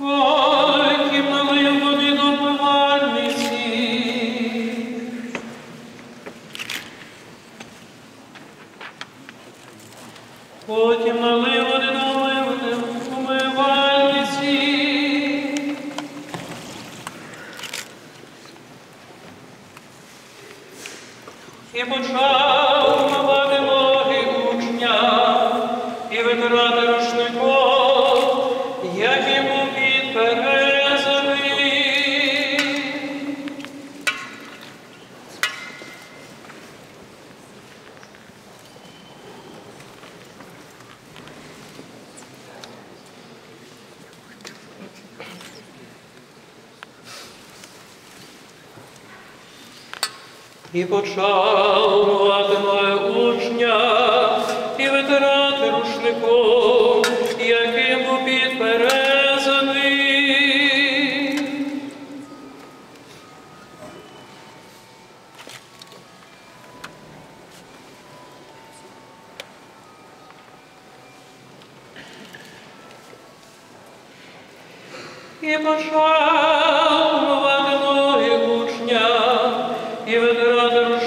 І почав вмивати ноги учня і витирати рушником, як йому підперезаний. І почав мати моє учня і витирати рушником, яким був підперезаний. І почав Thank you.